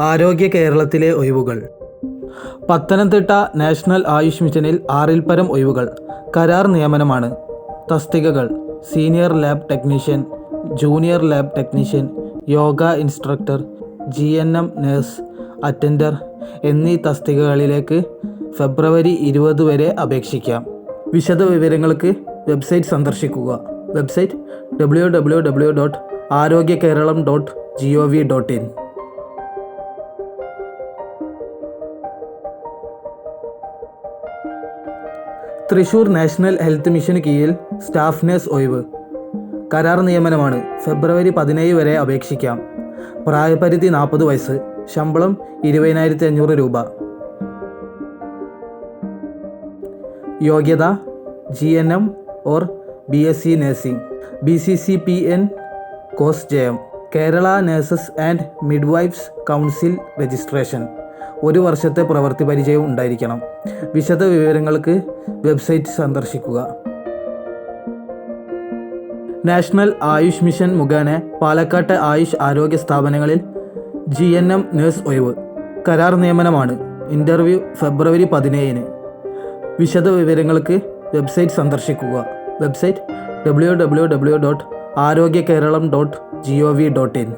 ആരോഗ്യ കേരളത്തിലെ ഒഴിവുകൾ. പത്തനംതിട്ട നാഷണൽ ആയുഷ് മിഷനിൽ ആറിൽ പരം ഒഴിവുകൾ. കരാർ നിയമനമാണ്. തസ്തികകൾ. Senior lab technician junior lab technician yoga instructor G N M nurse attender എന്നീ തസ്തികകളിലേക്ക് ഫെബ്രുവരി ഇരുപത് വരെ അപേക്ഷിക്കാം. വിശദ വിവരങ്ങൾക്ക് വെബ്സൈറ്റ് സന്ദർശിക്കുക. Website W W W dot Arogya Keralam dot G O V dot in Thrissur national health മിഷന് കീഴിൽ സ്റ്റാഫ് നഴ്സ് ഒഴിവ്. കരാർ നിയമനമാണ് ഫെബ്രുവരി പതിനേഴ് വരെ അപേക്ഷിക്കാം. പ്രായപരിധി നാൽപ്പത് വയസ്സ് ശമ്പളം ഇരുപതിനായിരത്തി അഞ്ഞൂറ് രൂപ. യോഗ്യത G N M or B S C nursing. B C C P N course ജയം. Kerala nurses and midwives council registration. ഒരു വർഷത്തെ പ്രവൃത്തി പരിചയം ഉണ്ടായിരിക്കണം. വിശദ വിവരങ്ങൾക്ക് വെബ്സൈറ്റ് സന്ദർശിക്കുക. നാഷണൽ ആയുഷ് മിഷൻ മുഖേന പാലക്കാട്ട് ആയുഷ് ആരോഗ്യ സ്ഥാപനങ്ങളിൽ ജി എൻ എം നേഴ്സ് ഒഴിവ്. കരാർ നിയമനമാണ്. ഇന്റർവ്യൂ ഫെബ്രുവരി പതിനേഴിന്. വിശദ വിവരങ്ങൾക്ക് വെബ്സൈറ്റ് സന്ദർശിക്കുക. Website W W W dot Arogya Keralam dot G O V dot in.